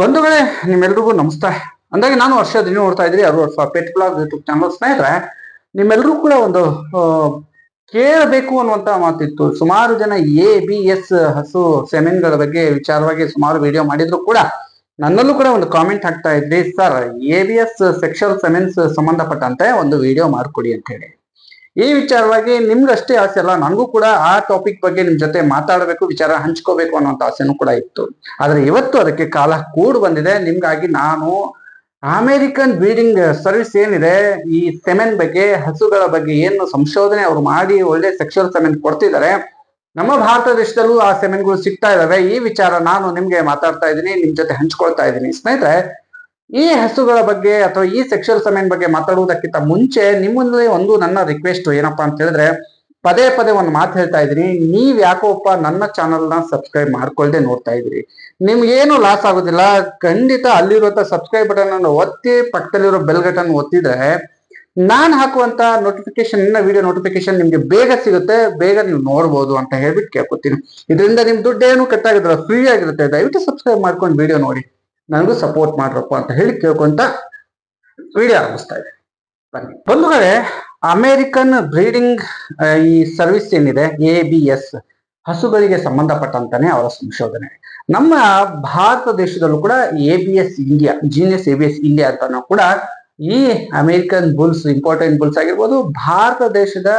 ಬಂಧುಗಳೇ, ನಿಮ್ಮೆಲ್ರಿಗೂ ನಮಸ್ತೆ. ಅಂದಾಗ ನಾನು ವರ್ಷ ದಿನ ನೋಡ್ತಾ ಇದ್ರಿ ಅವರು ವರ್ಷ ಪೆಟ್ ಬ್ಲಾಗ್ ಯೂಟ್ಯೂಬ್ ಚಾನಲ್ ಸ್ನೇಹಿತರೆ ನಿಮ್ಮೆಲ್ಲರೂ ಕೂಡ ಒಂದು ಕೇಳಬೇಕು ಅನ್ನುವಂತ ಮಾತಿತ್ತು. ಸುಮಾರು ಜನ ಎ, ಬಿ, ಎಸ್ ಹಸು ಸೆಮೆನ್ಗಳ ಬಗ್ಗೆ ವಿಚಾರವಾಗಿ ಸುಮಾರು ವಿಡಿಯೋ ಮಾಡಿದ್ರು ಕೂಡ ನನ್ನಲ್ಲೂ ಕೂಡ ಒಂದು ಕಾಮೆಂಟ್ ಹಾಕ್ತಾ ಇದ್ರಿ. Sir, A, B, S sexual semens ಸಂಬಂಧಪಟ್ಟಂತೆ ಒಂದು ವಿಡಿಯೋ ಮಾಡಿಕೊಡಿ ಅಂತ ಹೇಳಿ. ಈ ವಿಚಾರವಾಗಿ ನಿಮ್ಗಷ್ಟೇ ಆಸೆ ಅಲ್ಲ, ನನಗೂ ಕೂಡ ಆ ಟಾಪಿಕ್ ಬಗ್ಗೆ ನಿಮ್ ಜೊತೆ ಮಾತಾಡಬೇಕು, ವಿಚಾರ ಹಂಚ್ಕೋಬೇಕು ಅನ್ನೋಂತ ಆಸೆನೂ ಕೂಡ ಇತ್ತು. ಆದ್ರೆ ಇವತ್ತು ಅದಕ್ಕೆ ಕಾಲ ಕೂಡ್ ಬಂದಿದೆ. ನಿಮ್ಗಾಗಿ ನಾನು ಅಮೆರಿಕನ್ ಬ್ರೀಡಿಂಗ್ ಸರ್ವಿಸ್ ಏನಿದೆ, ಈ ಸೆಮೆನ್ ಬಗ್ಗೆ, ಹಸುಗಳ ಬಗ್ಗೆ ಏನು ಸಂಶೋಧನೆ ಅವರು ಮಾಡಿ ಒಳ್ಳೆ ಸೆಕ್ಷುವಲ್ ಸೆಮೆನ್ ಕೊಡ್ತಿದ್ದಾರೆ, ನಮ್ಮ ಭಾರತ ದೇಶದಲ್ಲೂ ಆ ಸೆಮೆನ್ಗಳು ಸಿಗ್ತಾ ಇದಾವೆ. ಈ ವಿಚಾರ ನಾನು ನಿಮ್ಗೆ ಮಾತಾಡ್ತಾ ಇದ್ದೀನಿ, ನಿಮ್ ಜೊತೆ ಹಂಚ್ಕೊಳ್ತಾ ಇದ್ದೀನಿ. ಸ್ನೇಹಿತರೆ ಈ ಹಸುಗಳ ಬಗ್ಗೆ ಅಥವಾ ಈ ಸೆಕ್ಷುವಲ್ ಸಮಯನ್ ಬಗ್ಗೆ ಮಾತಾಡುವುದಕ್ಕಿಂತ ಮುಂಚೆ ನಿಮ್ಮಲ್ಲಿ ಒಂದು ನನ್ನ ರಿಕ್ವೆಸ್ಟ್ ಏನಪ್ಪಾ ಅಂತ ಹೇಳಿದ್ರೆ, ಪದೇ ಪದೇ ಒಂದು ಮಾತು ಹೇಳ್ತಾ ಇದ್ದೀನಿ. ನೀವ್ ಯಾಕೋಪ್ಪ ನನ್ನ ಚಾನಲ್ನ ಸಬ್ಸ್ಕ್ರೈಬ್ ಮಾಡ್ಕೊಳ್ದೆ ನೋಡ್ತಾ ಇದ್ರಿ ನಿಮ್ಗೇನು ಲಾಸ್ ಆಗೋದಿಲ್ಲ. ಖಂಡಿತ ಅಲ್ಲಿರುವಂತ ಸಬ್ಸ್ಕ್ರೈಬ್ ಬಟನ್ ಅನ್ನು ಒತ್ತಿ ಪಕ್ಕದಲ್ಲಿರೋ ಬೆಲ್ ಬಟನ್ ಒತ್ತಿದ್ರೆ, ನಾನ್ ಹಾಕುವಂತ ನೋಟಿಫಿಕೇಶನ್ ವಿಡಿಯೋ ನೋಟಿಫಿಕೇಶನ್ ನಿಮ್ಗೆ ಬೇಗ ಸಿಗುತ್ತೆ. ಬೇಗ ನೀವು ನೋಡ್ಬೋದು ಅಂತ ಹೇಳ್ಬಿಟ್ಟು ಕೇಳ್ಕೊತೀನಿ. ಇದರಿಂದ ನಿಮ್ ದುಡ್ಡೇನು ಕಟ್ಟಾಗಿದ್ರೆ ಫ್ರೀ ಆಗಿರುತ್ತೆ. ದಯವಿಟ್ಟು ಸಬ್ಸ್ಕ್ರೈಬ್ ಮಾಡ್ಕೊಂಡು ವಿಡಿಯೋ ನೋಡಿ. ನನಗೂ ಸಪೋರ್ಟ್ ಮಾಡ್ರಪ್ಪ ಅಂತ ಹೇಳಿ ಕೇಳ್ಕೊಂತ ವಿಡಿಯೋ ಆರಂಭಿಸ್ತಾ ಇದೆ ಬನ್ನಿ. ಬಂಧುಗಳೇ ಅಮೇರಿಕನ್ ಬ್ರೀಡಿಂಗ್ ಈ ಸರ್ವಿಸ್ ಏನಿದೆ? ಎ ಬಿ ಎಸ್ ಹಸುಗಳಿಗೆ ಸಂಬಂಧಪಟ್ಟಂತಾನೆ ಅವರ ಸಂಶೋಧನೆ. ನಮ್ಮ ಭಾರತ ದೇಶದಲ್ಲೂ ಕೂಡ A B S India genius A B S India ಅಂತಾನು ಕೂಡ ಈ ಅಮೆರಿಕನ್ ಬುಲ್ಸ್, ಇಂಪಾರ್ಟೆಂಟ್ ಬುಲ್ಸ್ ಆಗಿರ್ಬೋದು, ಭಾರತ ದೇಶದ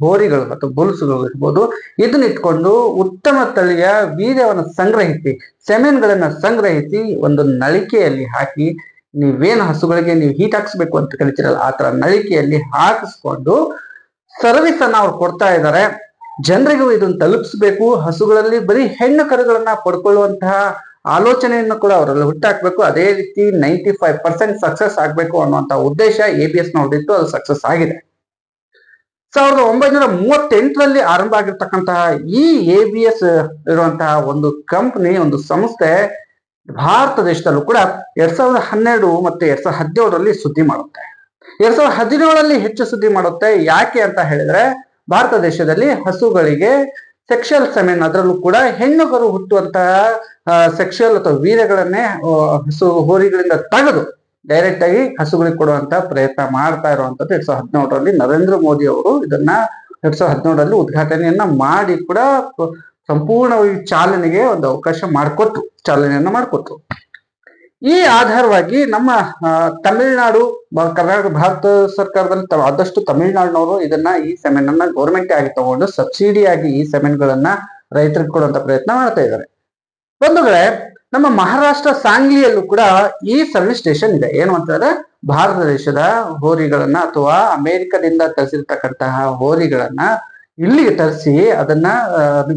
ಹೋರಿಗಳು ಅಥವಾ ಬುಲ್ಸ್ಗಳು ಇರ್ಬೋದು, ಇದನ್ನ ಇಟ್ಕೊಂಡು ಉತ್ತಮ ತಳಿಯ ವೀರ್ಯವನ್ನು ಸಂಗ್ರಹಿಸಿ, ಸೆಮೆನ್ಗಳನ್ನ ಸಂಗ್ರಹಿಸಿ ಒಂದು ನಳಿಕೆಯಲ್ಲಿ ಹಾಕಿ, ನೀವೇನು ಹಸುಗಳಿಗೆ ನೀವು ಹೀಟ್ ಹಾಕ್ಸ್ಬೇಕು ಅಂತ ಕಲಿತಿರಲ್ಲ, ಆ ತರ ನಳಿಕೆಯಲ್ಲಿ ಹಾಕಿಸ್ಕೊಂಡು ಸರ್ವಿಸ್ ಅನ್ನ ಅವ್ರು ಕೊಡ್ತಾ ಇದ್ದಾರೆ ಜನರಿಗೂ ಇದನ್ನ ತಲುಪಿಸ್ಬೇಕು. ಹಸುಗಳಲ್ಲಿ ಬರೀ ಹೆಣ್ಣು ಕರುಗಳನ್ನ ಪಡ್ಕೊಳ್ಳುವಂತಹ ಆಲೋಚನೆಯನ್ನು ಕೂಡ ಅವರಲ್ಲಿ ಹುಟ್ಟಾಕ್ಬೇಕು. ಅದೇ ರೀತಿ ನೈಂಟಿ ಫೈವ್ ಪರ್ಸೆಂಟ್ ಸಕ್ಸಸ್ ಆಗಬೇಕು ಅನ್ನುವಂತ ಉದ್ದೇಶ ಎ ಬಿ ಎಸ್ ನೋಡಿತ್ತು ಅದು ಸಕ್ಸಸ್ ಆಗಿದೆ. ಸಾವಿರದ ಒಂಬೈನೂರ ಮೂವತ್ತೆಂಟರಲ್ಲಿ ಆರಂಭ ಆಗಿರ್ತಕ್ಕಂತಹ ಈ ಎ ಬಿ ಎಸ್ ಇರುವಂತಹ ಒಂದು ಕಂಪನಿ ಒಂದು ಸಂಸ್ಥೆ ಭಾರತ ದೇಶದಲ್ಲೂ ಕೂಡ ಎರಡ್ ಸಾವಿರದ ಹನ್ನೆರಡು ಮತ್ತೆ ಎರಡ್ ಸಾವಿರದ ಹದಿನೇಳರಲ್ಲಿ ಸುದ್ದಿ ಮಾಡುತ್ತೆ. ಎರಡ್ ಸಾವಿರದ ಹದಿನೇಳರಲ್ಲಿ ಹೆಚ್ಚು ಸುದ್ದಿ ಮಾಡುತ್ತೆ. ಯಾಕೆ ಅಂತ ಹೇಳಿದ್ರೆ ಭಾರತ ದೇಶದಲ್ಲಿ ಹಸುಗಳಿಗೆ ಸೆಕ್ಷುವಲ್ ಸೆಮೆನ್ ಅದರಲ್ಲೂ ಕೂಡ ಹೆಣ್ಣುಗರು ಹುಟ್ಟುವಂತಹ ಸೆಕ್ಷುಯಲ್ ಅಥವಾ ವೀರ್ಯಗಳನ್ನೇ ಹಸು ಹೋರಿಗಳಿಂದ ತಗದು ಡೈರೆಕ್ಟ್ ಆಗಿ ಹಸುಗಳಿಗೆ ಕೊಡುವಂತ ಪ್ರಯತ್ನ ಮಾಡ್ತಾ ಇರುವಂತದ್ದು ಎರಡ್ ಸಾವಿರದ ಹದಿನೇಳರಲ್ಲಿ ನರೇಂದ್ರ ಮೋದಿ ಅವರು ಇದನ್ನ ಎರಡ್ ಸಾವಿರದ ಹದಿನೇಳರಲ್ಲಿ ಉದ್ಘಾಟನೆಯನ್ನ ಮಾಡಿ ಕೂಡ, ಸಂಪೂರ್ಣವಾಗಿ ಚಾಲನೆಗೆ ಒಂದು ಅವಕಾಶ ಮಾಡಿಕೊಟ್ರು, ಚಾಲನೆಯನ್ನ ಮಾಡಿಕೊಟ್ರು. ಈ ಆಧಾರವಾಗಿ ನಮ್ಮ ತಮಿಳುನಾಡು ಕರ್ನಾಟಕ, ಭಾರತ ಸರ್ಕಾರದಲ್ಲಿ ಆದಷ್ಟು ತಮಿಳುನಾಡಿನವರು ಇದನ್ನ ಈ ಸೆಮೆನ್ ಅನ್ನ ಗೌರ್ಮೆಂಟ್ ಆಗಿ ತಗೊಂಡು ಸಬ್ಸಿಡಿ ಆಗಿ ಈ ಸೆಮೆನ್ಗಳನ್ನ ರೈತರಿಗೆ ಕೊಡುವಂತ ಪ್ರಯತ್ನ ಮಾಡ್ತಾ ಇದ್ದಾರೆ. ಬಂಧುಗಳೇ, ನಮ್ಮ ಮಹಾರಾಷ್ಟ್ರ ಸಾಂಗ್ಲಿಯಲ್ಲೂ ಕೂಡ ಈ ಸರ್ವಿಸ್ ಸ್ಟೇಷನ್ ಇದೆ. ಏನು ಅಂತಂದ್ರೆ ಭಾರತ ದೇಶದ ಹೋರಿಗಳನ್ನ ಅಥವಾ ಅಮೆರಿಕದಿಂದ ತರಿಸಿರ್ತಕ್ಕಂತಹ ಹೋರಿಗಳನ್ನ ಇಲ್ಲಿಗೆ ತರಿಸಿ ಅದನ್ನ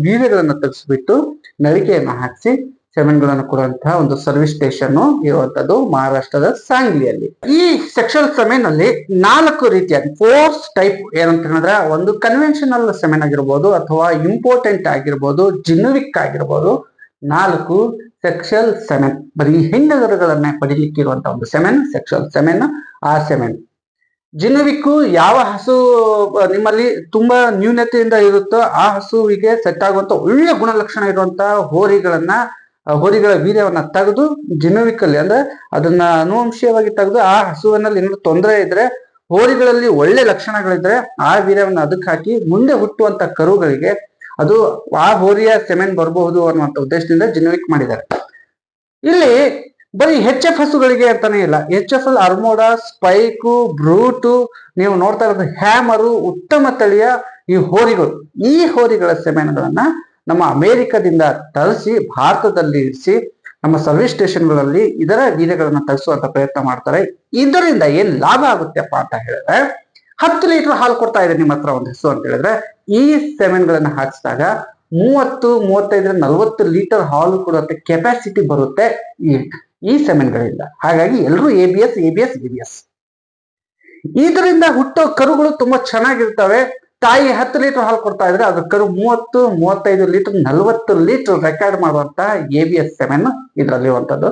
ವೀರ್ಯಗಳನ್ನ ತರಿಸ್ಬಿಟ್ಟು ನಳಿಕೆಯನ್ನು ಹಾಕಿಸಿ ಸೆಮೆನ್ಗಳನ್ನು ಕೊಡುವಂತಹ ಒಂದು ಸರ್ವಿಸ್ ಸ್ಟೇಷನ್ ಇರುವಂತದ್ದು ಮಹಾರಾಷ್ಟ್ರದ ಸಾಂಗ್ಲಿಯಲ್ಲಿ. ಈ ಸೆಕ್ಷುವಲ್ ಸೆಮೆನ್ ಅಲ್ಲಿ ನಾಲ್ಕು ರೀತಿಯ ಫೋರ್ಸ್ ಟೈಪ್ ಏನಂತ ಹೇಳಿದ್ರೆ ಒಂದು ಕನ್ವೆನ್ಷನಲ್ ಸೆಮೆನ್ ಆಗಿರ್ಬೋದು ಅಥವಾ ಇಂಪಾರ್ಟೆಂಟ್ ಆಗಿರ್ಬೋದು ಜಿನುವಿಕ್ ಆಗಿರ್ಬೋದು ನಾಲ್ಕು ಸೆಕ್ಷುವಲ್ ಸೆಮೆನ್ ಬರೀ ಹೆಣ್ಣುಗರುಗಳನ್ನ ಪಡಿಲಿಕ್ಕೆ ಇರುವಂತ ಒಂದು ಸೆಮೆನ್ ಸೆಕ್ಷುವಲ್ ಸೆಮೆನ್ ಆ ಸೆಮೆನ್ ಜಿನುವಿಕ್ಕು ಯಾವ ಹಸು ನಿಮ್ಮಲ್ಲಿ ತುಂಬಾ ನ್ಯೂನತೆಯಿಂದ ಇರುತ್ತೋ ಆ ಹಸುವಿಗೆ ಸೆಟ್ ಆಗುವಂತ ಒಳ್ಳೆ ಗುಣಲಕ್ಷಣ ಇರುವಂತಹ ಹೋರಿಗಳನ್ನ ಹೋರಿಗಳ ವೀರ್ಯವನ್ನ ತೆಗೆದು ಜಿನೋವಿಕಲ್ಲಿ ಅಂದ್ರೆ ಅದನ್ನ ಅನುವಂಶೀಯವಾಗಿ ತೆಗೆದು ಆ ಹಸುವಿನಲ್ಲಿ ಏನಾದ್ರು ತೊಂದರೆ ಇದ್ರೆ ಹೋರಿಗಳಲ್ಲಿ ಒಳ್ಳೆ ಲಕ್ಷಣಗಳಿದ್ರೆ ಆ ವೀರ್ಯವನ್ನ ಅದಕ್ಕೆ ಹಾಕಿ ಮುಂದೆ ಹುಟ್ಟುವಂತ ಕರುಗಳಿಗೆ ಅದು ಆ ಹೋರಿಯ ಸೆಮೆನ್ ಬರಬಹುದು ಅನ್ನುವಂತ ಉದ್ದೇಶದಿಂದ ಜಿನ್ವಿಕ್ ಮಾಡಿದ್ದಾರೆ. ಇಲ್ಲಿ ಬರೀ ಹೆಚ್ ಎಫ್ ಹಸುಗಳಿಗೆ ಅಂತಾನೆ ಇಲ್ಲ. H F L Armada Spike Brute ನೀವು ನೋಡ್ತಾ ಇರೋದು ಹ್ಯಾಮರು ಉತ್ತಮ ತಳಿಯ ಈ ಹೋರಿಗಳು. ಈ ಹೋರಿಗಳ ಸೆಮೆನ್ಗಳನ್ನ ನಮ್ಮ ಅಮೆರಿಕದಿಂದ ತರಿಸಿ ಭಾರತದಲ್ಲಿ ಇರಿಸಿ ನಮ್ಮ ಸರ್ವಿಸ್ ಸ್ಟೇಷನ್ಗಳಲ್ಲಿ ಇದರ ಬೀಜಗಳನ್ನ ತರಿಸುವಂತ ಪ್ರಯತ್ನ ಮಾಡ್ತಾರೆ. ಇದರಿಂದ ಏನ್ ಲಾಭ ಆಗುತ್ತೆಪ್ಪ ಅಂತ ಹೇಳಿದ್ರೆ ಹತ್ತು ಲೀಟರ್ ಹಾಲು ಕೊಡ್ತಾ ಇದೆ ನಿಮ್ಮ ಹತ್ರ ಒಂದು ಹಸು ಅಂತ ಹೇಳಿದ್ರೆ ಈ ಸೆಮೆನ್ಗಳನ್ನ ಹಾಕಿಸಿದಾಗ ಮೂವತ್ತು, ಮೂವತ್ತೈದರಿಂದ ನಲವತ್ತು ಲೀಟರ್ ಹಾಲು ಕೊಡುವಂತ ಕೆಪಾಸಿಟಿ ಬರುತ್ತೆ ಈ ಈ ಸೆಮೆನ್ಗಳಿಂದ ಹಾಗಾಗಿ ಎಲ್ಲರೂ A B S A B S B B S ಇದರಿಂದ ಹುಟ್ಟೋ ಕರುಗಳು ತುಂಬಾ ಚೆನ್ನಾಗಿರ್ತವೆ. ತಾಯಿ ಹತ್ತು ಲೀಟರ್ ಹಾಲು ಕೊಡ್ತಾ ಇದ್ರೆ ಅದ್ರ ಕರು ಮೂವತ್ತು, ಮೂವತ್ತೈದು ಲೀಟರ್, ನಲವತ್ತು ಲೀಟರ್ ರೆಕಾರ್ಡ್ ಮಾಡುವಂತ ಎ ಬಿ ಎಸ್ ಸೆಮೆನ್ ಇದರಲ್ಲಿರುವಂತದ್ದು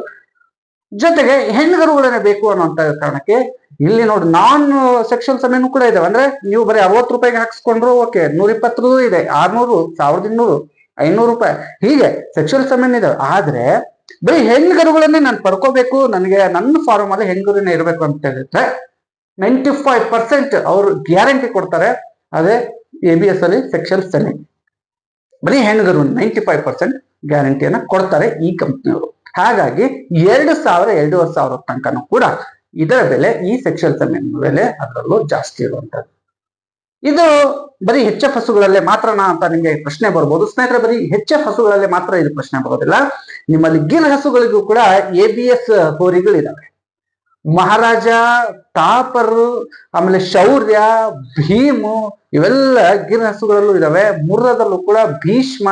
ಜೊತೆಗೆ ಹೆಣ್ಣುಗರುಗಳೇನೆ ಬೇಕು ಅನ್ನುವಂತ ಕಾರಣಕ್ಕೆ ಇಲ್ಲಿ ನೋಡಿ ನಾನ್ ಸೆಕ್ಷನ್ ಸಮೇನು ಕೂಡ ಇದಾವೆ. ಅಂದ್ರೆ ನೀವು ಬರೀ ಅರವತ್ತು ರೂಪಾಯಿಗೆ ಹಾಕಿಸ್ಕೊಂಡ್ರು ಓಕೆ ನೂರ ಇಪ್ಪತ್ತರದು ಇದೆ, ಆರ್ನೂರು, ಸಾವಿರದ ಇನ್ನೂರು, ಐನೂರು ರೂಪಾಯಿ. ಹೀಗೆ ಸೆಕ್ಷುವಲ್ ಸೆಮೆನ್ ಇದಾವೆ. ಆದ್ರೆ ಬರೀ ಹೆಣ್ಗರುಗಳನ್ನೇ ನಾನು ಪಡ್ಕೋಬೇಕು, ನನಗೆ ನನ್ನ ಫಾರ್ಮ್ ಅಲ್ಲಿ ಹೆಣ್ಗರುನೇ ಇರಬೇಕು ಅಂತ ಹೇಳಿದ್ರೆ ನೈಂಟಿ ಫೈವ್ ಪರ್ಸೆಂಟ್ ಅವರು ಗ್ಯಾರಂಟಿ ಕೊಡ್ತಾರೆ. ಅದೇ ಎ ಬಿ ಎಸ್ ಅಲ್ಲಿ ಸೆಕ್ಷನ್ ಸೆವೆನ್ ಬರೀ ಹೆಣ್ಗರು ನೈಂಟಿ ಫೈವ್ ಪರ್ಸೆಂಟ್ ಗ್ಯಾರಂಟಿಯನ್ನ ಕೊಡ್ತಾರೆ ಈ ಕಂಪ್ನಿಯವರು ಹಾಗಾಗಿ ಎರಡು ಸಾವಿರ, ಎರಡೂವರೆ ಸಾವಿರ ತನಕನೂ ಕೂಡ ಇದರ ಬೆಲೆ ಈ ಸೆಕ್ಷನ್ ಸೆವೆನ್ ಬೆಲೆ ಅದರಲ್ಲೂ ಜಾಸ್ತಿ ಇರುವಂತದ್ದು ಇದು ಬರೀ ಹೆಚ್ಚ ಫಸುಗಳಲ್ಲೇ ಹಸುಗಳಲ್ಲೇ ಮಾತ್ರನಾ ಅಂತ ನಿಮಗೆ ಪ್ರಶ್ನೆ ಬರ್ಬೋದು. ಸ್ನೇಹಿತರೆ, ಬರೀ ಹೆಚ್ಚ ಫಸುಗಳಲ್ಲೇ ಮಾತ್ರ ಇದು ಪ್ರಶ್ನೆ ಬರೋದಿಲ್ಲ. ನಿಮ್ಮಲ್ಲಿ ಗಿಲ್ ಹಸುಗಳಿಗೂ ಕೂಡ ಎ ಬಿ ಎಸ್ ಮಹಾರಾಜ, ತಾಪರು, ಆಮೇಲೆ ಶೌರ್ಯ, ಭೀಮು, ಇವೆಲ್ಲ ಗಿರ್ ಹಸುಗಳಲ್ಲೂ ಇದಾವೆ. ಮುರ್ರದಲ್ಲೂ ಕೂಡ ಭೀಷ್ಮ,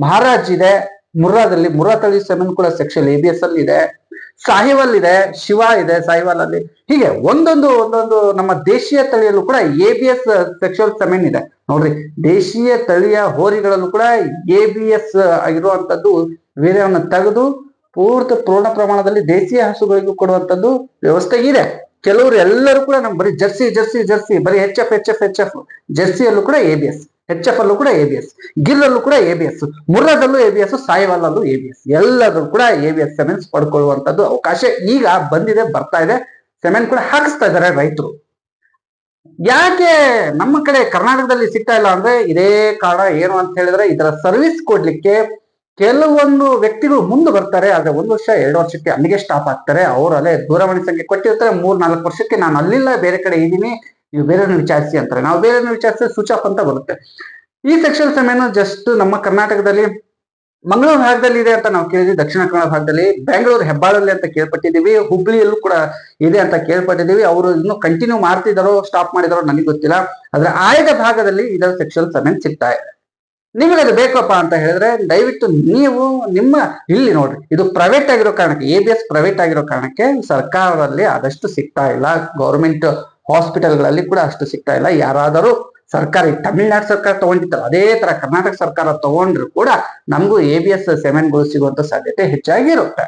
ಮಹಾರಾಜ್ ಇದೆ. ಮುರ್ರಾದಲ್ಲಿ, ಮುರ್ರಾ ತಳಿ ಸೆಮೆನ್ ಕೂಡ ಸೆಕ್ಷನ್ ಎ ಬಿ ಎಸ್ ಅಲ್ಲಿ ಇದೆ. ಸಾಹಿವಾಲ್ ಇದೆ, ಶಿವ ಇದೆ ಸಾಹಿವಾಲ್ ಅಲ್ಲಿ. ಹೀಗೆ ಒಂದೊಂದು ಒಂದೊಂದು ನಮ್ಮ ದೇಶೀಯ ತಳಿಯಲ್ಲೂ ಕೂಡ A B S sexual semen ಇದೆ. ನೋಡ್ರಿ, ದೇಶೀಯ ತಳಿಯ ಹೋರಿಗಳಲ್ಲೂ ಕೂಡ ಎ ಬಿ ಎಸ್ ಆಗಿರುವಂತದ್ದು ವೀರ್ಯವನ್ನು ತೆಗೆದು ಪೂರ್ತಿ ಪೂರ್ಣ ಪ್ರಮಾಣದಲ್ಲಿ ದೇಶೀಯ ಹಸುಗಳಿಗೂ ಕೊಡುವಂತದ್ದು ವ್ಯವಸ್ಥೆ ಇದೆ. ಕೆಲವರು ಎಲ್ಲರೂ ಕೂಡ ನಮ್ ಬರೀ ಜರ್ಸಿ ಜರ್ಸಿ ಜರ್ಸಿ, ಬರೀ H F H F H F ಜರ್ಸಿಯಲ್ಲೂ ಕೂಡ A B S H F ಅಲ್ಲೂ ಕೂಡ ಎ ಬಿ ಎಸ್ ಗಿಲ್ಲಲ್ಲೂ ಕೂಡ ಎ ಬಿ ಎಸ್ ಮುರ್ರದಲ್ಲೂ ಎ ಬಿ ಎಸ್ ಸಾಯಿವಾಲಲ್ಲೂ ಎ ಬಿ ಎಸ್ ಎಲ್ಲದೂ ಕೂಡ ಎ ಬಿ ಎಸ್ ಸೆಮೆನ್ಸ್ ಪಡ್ಕೊಳ್ಳುವಂತದ್ದು ಅವಕಾಶ ಈಗ ಬಂದಿದೆ, ಬರ್ತಾ ಇದೆ. ಸೆಮೆನ್ ಕೂಡ ಹಾಕಿಸ್ತಾ ಇದ್ದಾರೆ ರೈತರು. ಯಾಕೆ ನಮ್ಮ ಕಡೆ ಕರ್ನಾಟಕದಲ್ಲಿ ಸಿಗ್ತಾ ಇಲ್ಲ ಅಂದ್ರೆ ಇದೇ ಕಾರಣ ಏನು ಅಂತ ಹೇಳಿದ್ರೆ ಇದರ ಸರ್ವಿಸ್ ಕೊಡ್ಲಿಕ್ಕೆ ಕೆಲವೊಂದು ವ್ಯಕ್ತಿಗಳು ಮುಂದೆ ಬರ್ತಾರೆ, ಆದ್ರೆ ಒಂದು ವರ್ಷ, ಎರಡು ವರ್ಷಕ್ಕೆ ಅಲ್ಲಿಗೆ ಸ್ಟಾಪ್ ಆಗ್ತಾರೆ. ಅವ್ರು ಅಲ್ಲೇ ದೂರವಾಣಿ ಸಂಖ್ಯೆ ಕೊಟ್ಟಿರ್ತಾರೆ. ಮೂರ್, ನಾಲ್ಕು ವರ್ಷಕ್ಕೆ ನಾನು ಅಲ್ಲಿಲ್ಲ, ಬೇರೆ ಕಡೆ ಇದ್ದೀನಿ, ನೀವು ಬೇರೆಯವ್ರನ್ನ ವಿಚಾರಿಸಿ ಅಂತಾರೆ. ನಾವು ಬೇರೆಯವ್ರನ್ನ ವಿಚಾರಿಸಿ ಸ್ವಿಚ್ ಆಫ್ ಅಂತ ಬರುತ್ತೆ. ಈ ಸೆಕ್ಷನ್ ಸಮಯನ ಜಸ್ಟ್ ನಮ್ಮ ಕರ್ನಾಟಕದಲ್ಲಿ, ಮಂಗಳೂರು ಭಾಗದಲ್ಲಿ ಇದೆ ಅಂತ ನಾವು ಕೇಳಿದ್ವಿ, ದಕ್ಷಿಣ ಕನ್ನಡ ಭಾಗದಲ್ಲಿ ಬೆಂಗಳೂರು ಹೆಬ್ಬಾಳಲ್ಲಿ ಅಂತ ಕೇಳ್ಪಟ್ಟಿದ್ದೀವಿ, ಹುಬ್ಳಿಯಲ್ಲೂ ಕೂಡ ಇದೆ ಅಂತ ಕೇಳ್ಪಟ್ಟಿದ್ದೀವಿ. ಅವರು ಇನ್ನು ಕಂಟಿನ್ಯೂ ಮಾಡ್ತಿದ್ದಾರೋ ಸ್ಟಾಪ್ ಮಾಡಿದಾರೋ ನನಗೆ ಗೊತ್ತಿಲ್ಲ. ಆದ್ರೆ ಆಯ್ದ ಭಾಗದಲ್ಲಿ ಇದರ ಸೆಕ್ಷನ್ ಸಮಯ ಸಿಗ್ತಾ ಇದೆ ನಿಮಗೆ ಅದು ಬೇಕಪ್ಪ ಅಂತ ಹೇಳಿದ್ರೆ ದಯವಿಟ್ಟು ನೀವು ನಿಮ್ಮ, ಇಲ್ಲಿ ನೋಡ್ರಿ, ಇದು ಪ್ರೈವೇಟ್ ಆಗಿರೋ ಕಾರಣಕ್ಕೆ ಎ ಬಿ ಎಸ್ ಪ್ರೈವೇಟ್ ಆಗಿರೋ ಕಾರಣಕ್ಕೆ ಸರ್ಕಾರದಲ್ಲಿ ಆದಷ್ಟು ಸಿಗ್ತಾ ಇಲ್ಲ. ಗೌರ್ಮೆಂಟ್ ಹಾಸ್ಪಿಟಲ್ಗಳಲ್ಲಿ ಕೂಡ ಅಷ್ಟು ಸಿಗ್ತಾ ಇಲ್ಲ. ಯಾರಾದರೂ ಸರ್ಕಾರಿ, ತಮಿಳ್ನಾಡು ಸರ್ಕಾರ ತಗೊಂಡಿತ್ತಲ್ಲ ಅದೇ ತರ ಕರ್ನಾಟಕ ಸರ್ಕಾರ ತಗೊಂಡ್ರು ಕೂಡ ನಮಗೂ ಎ ಬಿ ಎಸ್ ಸೆವೆನ್ಗಳು ಸಿಗುವಂತ ಸಾಧ್ಯತೆ ಹೆಚ್ಚಾಗಿ ಇರುತ್ತೆ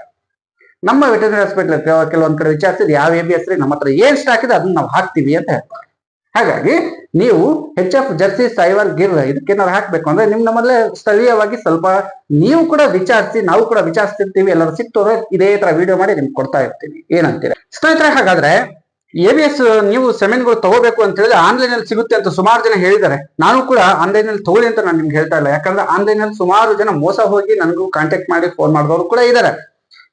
ನಮ್ಮ ವೆಟರ್ನರಿ ಹಾಸ್ಪಿಟಲ್ ಕೆಲವೊಂದ್ ಕಡೆ ವಿಚಾರಿಸಿದ್ರೆ ಯಾವ ಎ ಬಿ ಎಸ್ ನಮ್ಮ ಹತ್ರ ಏನ್ ಸ್ಟಾಕ್ ಇದೆ ಅದನ್ನ ನಾವು ಹಾಕ್ತೀವಿ ಅಂತ ಹೇಳ್ತಾರೆ. ಹಾಗಾಗಿ ನೀವು ಹೆಚ್ ಎಫ್ ಜರ್ಸಿ ಸೈವರ್ ಗಿರ್ ಇದಕ್ಕೇನಾದ್ರು ಹಾಕ್ಬೇಕು ಅಂದ್ರೆ ನಿಮ್ ನಮ್ಮಲ್ಲೇ ಸ್ಥಳೀಯವಾಗಿ ಸ್ವಲ್ಪ ನೀವು ಕೂಡ ವಿಚಾರಿಸಿ, ನಾವು ಕೂಡ ವಿಚಾರಿಸ್ತಿರ್ತೀವಿ, ಎಲ್ಲರೂ ಸಿಕ್ತವ್ರೆ ಇದೇ ತರ ವಿಡಿಯೋ ಮಾಡಿ ನಿಮ್ಗೆ ಕೊಡ್ತಾ ಇರ್ತೀವಿ. ಏನಂತೀರ? ಸ್ನೇಹಿತರೆ, ಹಾಗಾದ್ರೆ ಎ ಬಿ ಎಸ್ ನೀವು ಸೆಮೆನ್ಗಳು ತಗೋಬೇಕು ಅಂತ ಹೇಳಿದ್ರೆ ಆನ್ಲೈನ್ ಅಲ್ಲಿ ಸಿಗುತ್ತೆ ಅಂತ ಸುಮಾರು ಜನ ಹೇಳಿದ್ದಾರೆ. ನಾನು ಕೂಡ ಆನ್ಲೈನ್ ಅಲ್ಲಿ ತಗೊಳ್ಳಿ ಅಂತ ನಾನು ನಿಮ್ಗೆ ಹೇಳ್ತಾ ಇಲ್ಲ. ಯಾಕಂದ್ರೆ ಆನ್ಲೈನ್ ಅಲ್ಲಿ ಸುಮಾರು ಜನ ಮೋಸ ಹೋಗಿ ನನಗೂ ಕಾಂಟ್ಯಾಕ್ಟ್ ಮಾಡಿ ಫೋನ್ ಮಾಡಿದವರು ಕೂಡ ಇದ್ದಾರೆ.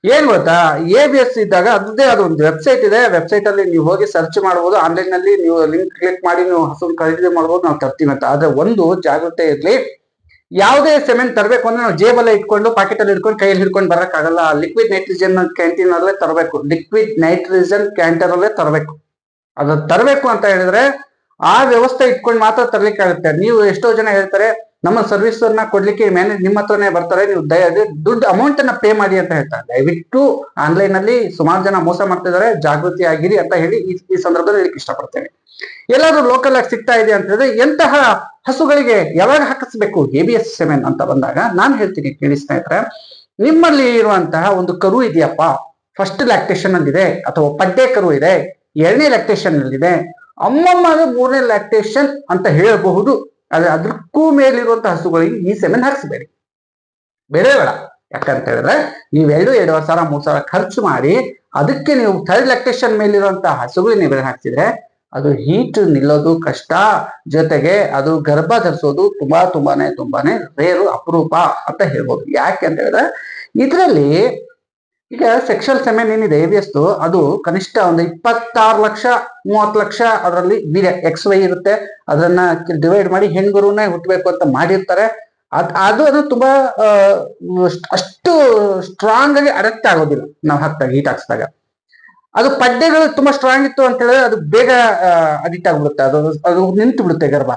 ಏನ್ ಗೊತ್ತಾ? ಎ ಬಿ ಎಸ್ ಇದ್ದಾಗ ಅದೇ ಅದೊಂದು ವೆಬ್ಸೈಟ್ ಇದೆ. ವೆಬ್ಸೈಟ್ ಅಲ್ಲಿ ನೀವು ಹೋಗಿ ಸರ್ಚ್ ಮಾಡಬಹುದು ಆನ್ಲೈನ್ನಲ್ಲಿ ನೀವು ಲಿಂಕ್ ಕ್ಲಿಕ್ ಮಾಡಿ ನೀವು ಹಸು ಖರೀದಿ ಮಾಡಬಹುದು ನಾವು ತರ್ತೀವಿ ಅಂತ. ಆದ್ರೆ ಒಂದು ಜಾಗ್ರತೆ ಇರ್ಲಿ. ಯಾವುದೇ ಸಿಮೆಂಟ್ ತರಬೇಕು ಅಂದ್ರೆ ನಾವು ಜೇಬಲ್ಲೇ ಇಟ್ಕೊಂಡು ಪಾಕೆಟ್ ಅಲ್ಲಿ ಇಟ್ಕೊಂಡು, ಕೈಯಲ್ಲಿ ಹಿಡ್ಕೊಂಡು ಬರಕ್ಕಾಗಲ್ಲ. ಲಿಕ್ವಿಡ್ ನೈಟ್ರಿಜನ್ ಕ್ಯಾಂಟೀನ್ ಅಲ್ಲೇ ತರಬೇಕು. ಲಿಕ್ವಿಡ್ ನೈಟ್ರಿಜನ್ ಕ್ಯಾಂಟರ್ ಅಲ್ಲೇ ತರಬೇಕು. ಅದು ತರಬೇಕು ಅಂತ ಹೇಳಿದ್ರೆ ಆ ವ್ಯವಸ್ಥೆ ಇಟ್ಕೊಂಡು ಮಾತ್ರ ತರ್ಲಿಕ್ಕೆ ಆಗುತ್ತೆ ನೀವು ಎಷ್ಟೋ ಜನ ಹೇಳ್ತಾರೆ ನಮ್ಮ ಸರ್ವಿಸ್ ಅನ್ನ ಕೊಡ್ಲಿಕ್ಕೆ ಮ್ಯಾನೇಜ್, ನಿಮ್ಮ ಹತ್ರನೇ ಬರ್ತಾರೆ, ನೀವು ದಯ ದುಡ್ಡು ಅಮೌಂಟ್ ಅನ್ನ ಪೇ ಮಾಡಿ ಅಂತ ಹೇಳ್ತಾರೆ. ದಯವಿಟ್ಟು ಆನ್ಲೈನ್ ಅಲ್ಲಿ ಸುಮಾರು ಜನ ಮೋಸ ಮಾಡ್ತಿದ್ದಾರೆ ಜಾಗೃತಿ ಆಗಿರಿ ಅಂತ ಹೇಳಿ ಈ ಸಂದರ್ಭದಲ್ಲಿ ಹೇಳಿಕ್ಕೆ ಇಷ್ಟಪಡ್ತೇನೆ. ಎಲ್ಲಾದ್ರೂ ಲೋಕಲ್ ಆಗಿ ಸಿಗ್ತಾ ಇದೆ ಅಂತ ಹೇಳಿದ್ರೆ, ಎಂತಹ ಹಸುಗಳಿಗೆ ಯಾವಾಗ ಹಾಕಿಸ್ಬೇಕು ಎ ಬಿ ಎಸ್ ಸೆವೆನ್ ಅಂತ ಬಂದಾಗ ನಾನು ಹೇಳ್ತೀನಿ ಕೇಳಿ ಸ್ನೇಹಿತರೆ, ನಿಮ್ಮಲ್ಲಿ ಇರುವಂತಹ ಒಂದು ಕರು ಇದೆಯಪ್ಪ. ಫಸ್ಟ್ ಲ್ಯಾಕ್ಟೇಷನ್ ಅಲ್ಲಿ ಇದೆ ಅಥವಾ ಪಡ್ಡೆ ಕರು ಇದೆ, ಎರಡನೇ ಲ್ಯಾಕ್ಟೇಷನ್ ಅಲ್ಲಿ ಇದೆ ಅಮ್ಮಮ್ಮಗೆ ಮೂರನೇ ಲ್ಯಾಕ್ಟೇಷನ್ ಅಂತ ಹೇಳಬಹುದು. ಆದ್ರೆ ಅದಕ್ಕೂ ಮೇಲಿರುವಂತಹ ಹಸುಗಳಿಗೆ ಈ ಸೆಮೆನ್ ಹಾಕ್ಸ್ಬೇಡಿ. ಬೇರೆ ಬೇಡ. ಯಾಕಂತ ಹೇಳಿದ್ರೆ ನೀವು ಎರಡು, ಎರಡುವರೆ ಸಾವಿರ, ಮೂರ್ ಸಾವಿರ ಖರ್ಚು ಮಾಡಿ ಅದಕ್ಕೆ ನೀವು ಥರ್ಡ್ ಲ್ಯಾಕ್ಟೇಷನ್ ಮೇಲಿರುವಂತಹ ಹಸುಗಳಿಗೆ ನೀವು ಹಾಕ್ಸಿದ್ರೆ ಅದು ಹೀಟ್ ನಿಲ್ಲೋದು ಕಷ್ಟ. ಜೊತೆಗೆ ಅದು ಗರ್ಭ ಧರಿಸೋದು ತುಂಬಾ ತುಂಬಾನೇ ತುಂಬಾನೇ ರೇರು ಅಪರೂಪ ಅಂತ ಹೇಳ್ಬೋದು. ಯಾಕೆ ಅಂತ ಹೇಳಿದ್ರೆ ಇದರಲ್ಲಿ ಈಗ ಸೆಕ್ಷಲ್ ಸೆಮೆನ್ ಏನಿದೆ ಏವಿಯಸ್ದು ಅದು ಕನಿಷ್ಠ ಒಂದು ಇಪ್ಪತ್ತಾರು ಲಕ್ಷ, ಮೂವತ್ತು ಲಕ್ಷ ಅದರಲ್ಲಿ ಇದೆ. ಎಕ್ಸ್ ವೈ ಇರುತ್ತೆ. ಅದನ್ನ ಡಿವೈಡ್ ಮಾಡಿ ಹೆಣ್ಗುರುನೇ ಹುಟ್ಟಬೇಕು ಅಂತ ಮಾಡಿರ್ತಾರೆ. ಅದ್, ಅದು ಅದು ತುಂಬಾ ಅಷ್ಟು ಸ್ಟ್ರಾಂಗ್ ಆಗಿ ಅಡಕ್ಟ್ ಆಗೋದಿಲ್ಲ ನಾವು ಹಾಕ್ತಾಗ ಹೀಟ್ ಹಾಕ್ಸಿದಾಗ. ಅದು ಪಡ್ಡೆಗಳು ತುಂಬಾ ಸ್ಟ್ರಾಂಗ್ ಇತ್ತು ಅಂತ ಹೇಳಿದ್ರೆ ಅದು ಬೇಗ ಅಡಿಕ್ಟ್ ಆಗ್ಬಿಡುತ್ತೆ. ಅದು ಅದು ನಿಂತು ಬಿಡುತ್ತೆ ಗರ್ಭ.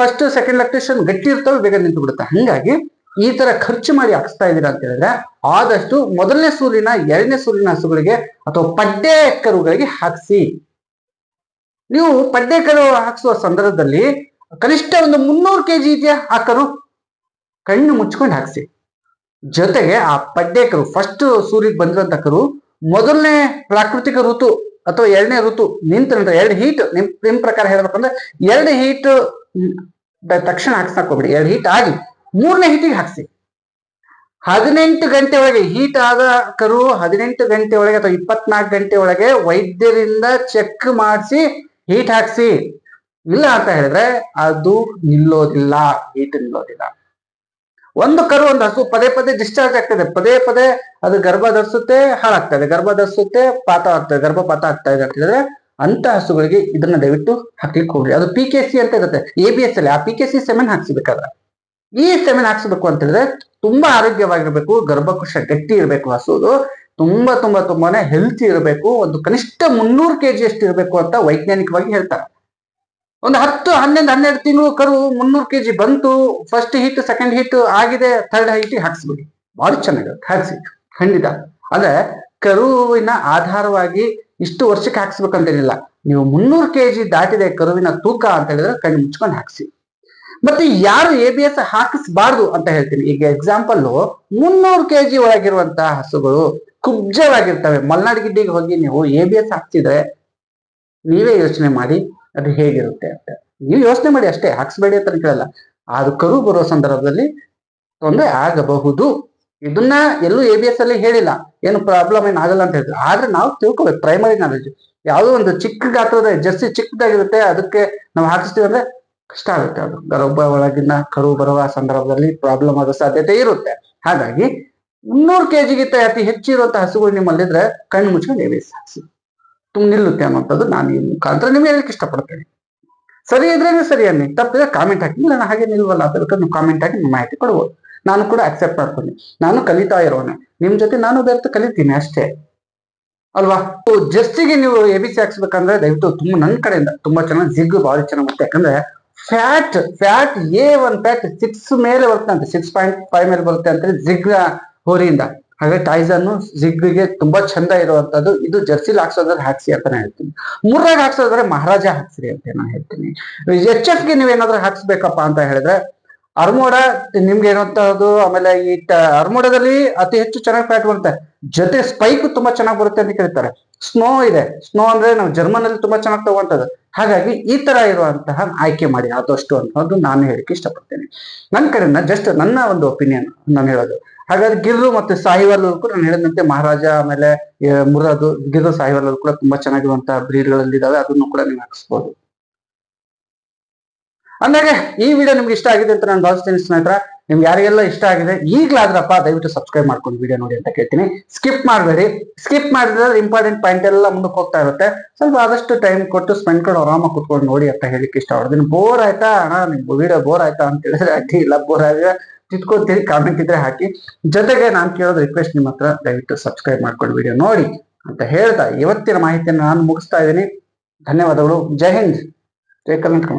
ಫಸ್ಟ್ ಸೆಕೆಂಡ್ ಲಕ್ಟೇಷನ್ ಗಟ್ಟಿ ಇರ್ತವೆ, ಬೇಗ ನಿಂತು ಬಿಡುತ್ತೆ ಹಂಗಾಗಿ ಈ ತರ ಖರ್ಚು ಮಾಡಿ ಹಾಕಿಸ್ತಾ ಇದ್ದೀರಾ ಅಂತ ಹೇಳಿದ್ರೆ ಆದಷ್ಟು ಮೊದಲನೇ ಸೂರ್ಯನ ಎರಡನೇ ಸೂರ್ಯನ ಹಸುಗಳಿಗೆ ಅಥವಾ ಪಡ್ಡೆ ಕರುಗಳಿಗೆ ಹಾಕ್ಸಿ. ನೀವು ಪಡ್ಡೆ ಕರು ಹಾಕ್ಸುವ ಸಂದರ್ಭದಲ್ಲಿ ಕನಿಷ್ಠ ಒಂದು ಮುನ್ನೂರು ಕೆ ಜಿ ಇದೆಯಾ? ಆ ಕರು ಕಣ್ಣು ಮುಚ್ಕೊಂಡು ಹಾಕ್ಸಿ. ಜೊತೆಗೆ ಆ ಪಡ್ಡೆ ಕರು ಫಸ್ಟ್ ಸೂರ್ಯಗೆ ಬಂದಿರುವಂತ ಕರು, ಮೊದಲನೇ ಪ್ರಾಕೃತಿಕ ಋತು ಅಥವಾ ಎರಡನೇ ಋತು ನಿಂತ ನಂತರ, ಎರಡು ಹೀಟ್ ನಿಮ್ ನಿಮ್ ಪ್ರಕಾರ ಹೇಳ್ಬೇಕಂದ್ರೆ ಎರಡು ಹೀಟ್ ತಕ್ಷಣ ಹಾಕ್ಸಕ್ ಹೋಗ್ಬಿಡಿ. ಎರಡು ಹೀಟ್ ಆಗಿ ಮೂರನೇ ಹೀಟಿಗೆ ಹಾಕ್ಸಿ. ಹದಿನೆಂಟು ಗಂಟೆ ಒಳಗೆ ಹೀಟ್ ಆದ ಕರು ಹದಿನೆಂಟು ಗಂಟೆ ಒಳಗೆ ಅಥವಾ ಇಪ್ಪತ್ನಾಲ್ಕು ಗಂಟೆ ಒಳಗೆ ವೈದ್ಯರಿಂದ ಚೆಕ್ ಮಾಡಿಸಿ ಹೀಟ್ ಹಾಕ್ಸಿ. ಇಲ್ಲ ಅಂತ ಹೇಳಿದ್ರೆ ಅದು ನಿಲ್ಲೋದಿಲ್ಲ ಹೀಟ್ ನಿಲ್ಲೋದಿಲ್ಲ. ಒಂದು ಕರು ಒಂದು ಹಸು ಪದೇ ಪದೇ ಡಿಸ್ಚಾರ್ಜ್ ಆಗ್ತದೆ. ಪದೇ ಪದೇ ಅದು ಗರ್ಭ ಧರಿಸುತ್ತೆ ಹಾಳಾಗ್ತದೆ. ಗರ್ಭ ಧರಿಸುತ್ತೆ ಪಾತ ಆಗ್ತದೆ, ಗರ್ಭಪಾತ ಆಗ್ತಾ ಇದೆ ಅಂತ ಹೇಳಿದ್ರೆ ಅಂತ ಹಸುಗಳಿಗೆ ಇದನ್ನ ದಯವಿಟ್ಟು ಹಾಕ್ಲಿಕ್ಕೆ ಹೋಗ್ರಿ. ಅದು ಪಿ ಕೆ ಸಿ ಅಂತ ಇರುತ್ತೆ. ಎ ಬಿ ಎಸ್ ಅಲ್ಲಿ ಆ ಪಿ ಕೆ ಸಿ ಸೆಮೆನ್ ಹಾಕ್ಸ್ಬೇಕಾದ್ರೆ ಈ ಸೆಮೆನ್ ಹಾಕ್ಸ್ಬೇಕು ಅಂತ ಹೇಳಿದ್ರೆ ತುಂಬಾ ಆರೋಗ್ಯವಾಗಿರ್ಬೇಕು, ಗರ್ಭಕೋಶ ಗಟ್ಟಿ ಇರಬೇಕು ಹಸುದು, ತುಂಬಾ ತುಂಬಾ ತುಂಬಾನೇ ಹೆಲ್ತಿ ಇರಬೇಕು, ಒಂದು ಕನಿಷ್ಠ ಮುನ್ನೂರು ಕೆಜಿ ಅಷ್ಟು ಇರಬೇಕು ಅಂತ ವೈಜ್ಞಾನಿಕವಾಗಿ ಹೇಳ್ತಾರೆ. ಒಂದು ಹತ್ತು, ಹನ್ನೊಂದು, ಹನ್ನೆರಡು ತಿಂಗಳು ಕರು ಮುನ್ನೂರು ಕೆಜಿ ಬಂತು ಫಸ್ಟ್ ಹಿಟ್ ಸೆಕೆಂಡ್ ಹಿಟ್ ಆಗಿದೆ ಥರ್ಡ್ ಹೀಟ್ ಹಾಕ್ಸ್ಬಿಡಿ. ಬಹಳ ಚೆನ್ನಾಗಿರುತ್ತೆ ಹಾಕ್ಸಿ ಖಂಡಿತ. ಅಂದ್ರೆ ಕರುವಿನ ಆಧಾರವಾಗಿ ಇಷ್ಟು ವರ್ಷಕ್ಕೆ ಹಾಕ್ಸ್ಬೇಕಂತೇನಿಲ್ಲ. ನೀವು ಮುನ್ನೂರು ಕೆಜಿ ದಾಟಿದೆ ಕರುವಿನ ತೂಕ ಅಂತ ಹೇಳಿದ್ರೆ ಕಣ್ಣು ಮುಚ್ಕೊಂಡು ಹಾಕ್ಸಿ. ಮತ್ತೆ ಯಾರು ಎ ಬಿ ಎಸ್ ಹಾಕಿಸ್ಬಾರ್ದು ಅಂತ ಹೇಳ್ತೀನಿ. ಈಗ ಎಕ್ಸಾಂಪಲ್ ಮುನ್ನೂರು ಕೆಜಿ ಒಳಗಿರುವಂತಹ ಹಸುಗಳು ಕುಬ್ಜವಾಗಿರ್ತವೆ. ಮಲ್ನಾಡ್ ಗಿಡ್ಡಿಗೆ ಹೋಗಿ ನೀವು ಎ ಬಿ ಎಸ್ ಹಾಕ್ಸಿದ್ರೆ ನೀವೇ ಯೋಚನೆ ಮಾಡಿ ಅದು ಹೇಗಿರುತ್ತೆ ಅಂತ. ನೀವು ಯೋಚನೆ ಮಾಡಿ ಅಷ್ಟೇ, ಹಾಕ್ಸ್ಬೇಡಿ ಅಂತ ಕೇಳಲ್ಲ. ಅದು ಕರು ಬರೋ ಸಂದರ್ಭದಲ್ಲಿ ತೊಂದರೆ ಆಗಬಹುದು. ಇದನ್ನ ಎಲ್ಲೂ ಎ ಬಿ ಎಸ್ ಅಲ್ಲಿ ಹೇಳಿಲ್ಲ. ಏನು ಪ್ರಾಬ್ಲಮ್ ಏನು ಆಗಲ್ಲ ಅಂತ ಹೇಳಿದ್ರು. ಆದ್ರೆ ನಾವು ತಿಳ್ಕೊಬೇಕು ಪ್ರೈಮರಿ ನಾಲೆಜ್ ಯಾವುದೋ ಒಂದು ಚಿಕ್ಕ ಗಾತ್ರದ ಜರ್ಸಿ ಚಿಕ್ಕದಾಗಿರುತ್ತೆ, ಅದಕ್ಕೆ ನಾವು ಹಾಕಿಸ್ತೀವಿ ಅಂದ್ರೆ ಕಷ್ಟ ಆಗುತ್ತೆ ಅದು. ಗರ್ಭ ಒಳಗಿನ ಕರು ಬರುವ ಸಂದರ್ಭದಲ್ಲಿ ಪ್ರಾಬ್ಲಮ್ ಆಗೋ ಸಾಧ್ಯತೆ ಇರುತ್ತೆ. ಹಾಗಾಗಿ ಮುನ್ನೂರು ಕೆಜಿಗಿಂತ ಅತಿ ಹೆಚ್ಚಿರುವಂತಹ ಹಸುಗಳು ನಿಮ್ಮಲ್ಲಿದ್ರೆ ಕಣ್ಣು ಮುಚ್ಕೊಂಡು ಎ ಸಾಕ್ಸಿ. ತುಂಬ ನಿಲ್ಲುತ್ತೆ ಅನ್ನೋಂಥದ್ದು ನಾನು ಈ ಮುಖಾಂತರ ನಿಮ್ಗೆ ಹೇಳಕ್ಕೆ ಇಷ್ಟಪಡ್ತೇನೆ. ಸರಿ ಇದ್ರೆ ಸರಿ ಅನ್ನಿ. ತಪ್ಪಿದ್ರೆ ಕಾಮೆಂಟ್ ಹಾಕಿ. ಇಲ್ಲ, ನಾನು ಹಾಗೆ ನಿಲ್ವಲ್ಲ. ಅದಕ್ಕೆ ನೀವು ಕಾಮೆಂಟ್ ಹಾಕಿ ನಿಮ್ಮ ಮಾಹಿತಿ ಕೊಡ್ಬೋದು. ನಾನು ಕೂಡ ಅಕ್ಸೆಪ್ಟ್ ಮಾಡ್ತೀನಿ. ನಾನು ಕಲಿತಾ ಇರೋನೆ. ನಿಮ್ ಜೊತೆ ನಾನು ಬೇರೆ ಕಲಿತೀನಿ ಅಷ್ಟೇ. ಅಲ್ವಾ? ಜಸ್ಟಿಗೆ ನೀವು ಎ ಬಿ ಸಿ ಹಾಕ್ಸ್ಬೇಕಂದ್ರೆ ದಯವಿಟ್ಟು ತುಂಬಾ ನನ್ನ ಕಡೆಯಿಂದ ತುಂಬಾ ಚೆನ್ನಾಗಿ ಜಿಗ್ ಭಾರಿ ಚೆನ್ನಾಗಿ ಯಾಕಂದ್ರೆ fat fat A one fat six ಮೇಲೆ ಬರುತ್ತೆ ಅಂತ ಸಿಕ್ಸ್ ಪಾಯಿಂಟ್ ಫೈವ್ ಮೇಲೆ ಬರುತ್ತೆ ಅಂತ ಜಿಗ್ ಹೋರಿಯಿಂದ. ಹಾಗೆ ಟೈಸನ್ ಜಿಗ್ಗೆ ತುಂಬಾ ಚಂದ ಇರುವಂತದ್ದು. ಇದು ಜರ್ಸಿಲ್ ಹಾಕ್ಸೋದ್ರೆ ಹಾಕ್ಸಿ ಅಂತ ನಾನು ಹೇಳ್ತೀನಿ. ಮೂರಾಗ ಹಾಕ್ಸೋದ್ರೆ ಮಹಾರಾಜ ಹಾಕ್ಸ್ರಿ ಅಂತ ನಾನು ಹೇಳ್ತೀನಿ. ಎಚ್ ಎಫ್ಗೆ ನೀವೇನಾದ್ರೂ ಹಾಕ್ಸ್ಬೇಕಪ್ಪ ಅಂತ ಹೇಳಿದ್ರೆ, ಅರ್ಮೋಡ ನಿಮ್ಗೆ ಏನಂತದ್ದು ಆಮೇಲೆ ಈ ಅರ್ಮೋಡದಲ್ಲಿ ಅತಿ ಹೆಚ್ಚು ಚೆನ್ನಾಗಿ ಫ್ಯಾಟ್ ಬರುತ್ತೆ. ಜೊತೆ ಸ್ಪೈಕ್ ತುಂಬಾ ಚೆನ್ನಾಗಿ ಬರುತ್ತೆ ಅಂತ ಕೇಳ್ತಾರೆ. ಸ್ನೋ ಇದೆ. ಸ್ನೋ ಅಂದ್ರೆ ನಾವು ಜರ್ಮನ್ ಅಲ್ಲಿ ತುಂಬಾ ಚೆನ್ನಾಗಿ ತಗೋಂಥದ್ದು ಹಾಗಾಗಿ ಈ ತರ ಇರುವಂತಹ ಆಯ್ಕೆ ಮಾಡಿ ಆದಷ್ಟು ಅನ್ನೋದು ನಾನು ಹೇಳಕ್ಕೆ ಇಷ್ಟಪಡ್ತೇನೆ. ನನ್ನ ಕಡೆಯಿಂದ ಜಸ್ಟ್ ನನ್ನ ಒಂದು ಒಪಿನಿಯನ್ ನಾನು ಹೇಳೋದು. ಹಾಗಾದ್ರೆ ಗಿರ್ರು ಮತ್ತೆ ಸಾಹಿವಾಲ್ ಕೂಡ ನಾನು ಹೇಳಿದಂತೆ ಮಹಾರಾಜ ಆಮೇಲೆ ಮುರದು ಮುರಾದು, ಗಿರ್ರು ಸಾಹಿವಾಲ್ ಕೂಡ ತುಂಬಾ ಚೆನ್ನಾಗಿರುವಂತಹ ಬ್ರೀಡ್ಗಳಲ್ಲಿ ಇದಾವೆ ಅದನ್ನು ಕೂಡ ನೀವು ಹಾಕಿಸ್ಬೋದು. ಅಂದಾಗೆ ಈ ವಿಡಿಯೋ ನಿಮ್ಗೆ ಇಷ್ಟ ಆಗಿದೆ ಅಂತ ನಾನು ಭಾವಿಸ್ತೇನೆ ಸ್ನೇಹಿತರ. ನಿಮ್ಗೆ ಯಾರಿಗೆಲ್ಲ ಇಷ್ಟ ಆಗಿದೆ, ಈಗ್ಲಾದ್ರಪ್ಪ ದಯವಿಟ್ಟು ಸಬ್ಸ್ಕ್ರೈಬ್ ಮಾಡ್ಕೊಂಡು ವಿಡಿಯೋ ನೋಡಿ ಅಂತ ಕೇಳ್ತೀನಿ. ಸ್ಕಿಪ್ ಮಾಡಬೇಡಿ. ಸ್ಕಿಪ್ ಮಾಡಿದ್ರೆ ಇಂಪಾರ್ಟೆಂಟ್ ಪಾಯಿಂಟ್ ಎಲ್ಲ ಮುಂದಕ್ಕೆ ಹೋಗ್ತಾ ಇರುತ್ತೆ. ಸ್ವಲ್ಪ ಆದಷ್ಟು ಟೈಮ್ ಕೊಟ್ಟು ಸ್ಪೆಂಡ್ ಕೊಡು ಆರಾಮಾಗಿ ಕುತ್ಕೊಂಡು ನೋಡಿ ಅಂತ ಹೇಳಿಕ್ಕೆ ಇಷ್ಟಪಡ್ತೀನಿ. ಬೋರ್ ಆಯ್ತಾ? ಅಣ್ಣ, ನಿಮ್ಗೆ ವಿಡಿಯೋ ಬೋರ್ ಆಯ್ತಾ ಅಂತ ಹೇಳಿದ್ರೆ ಅಡ್ಡಿ ಇಲ್ಲ ಬೋರ್ ಆಗಿದೆ ತಿದ್ಕೋತೀರಿ ಕಾಮೆಂಟ್ ಇದ್ರೆ ಹಾಕಿ. ಜೊತೆಗೆ ನಾನು ಕೇಳೋದು ರಿಕ್ವೆಸ್ಟ್ ನಿಮ್ಮ ಹತ್ರ, ದಯವಿಟ್ಟು ಸಬ್ಸ್ಕ್ರೈಬ್ ಮಾಡ್ಕೊಂಡು ವಿಡಿಯೋ ನೋಡಿ ಅಂತ ಹೇಳ್ತಾ ಇವತ್ತಿನ ಮಾಹಿತಿಯನ್ನು ನಾನು ಮುಗಿಸ್ತಾ ಇದ್ದೀನಿ. ಧನ್ಯವಾದಗಳು. ಜೈ ಹಿಂದ್. ಜೈ ಕರ್ನಾಟಕ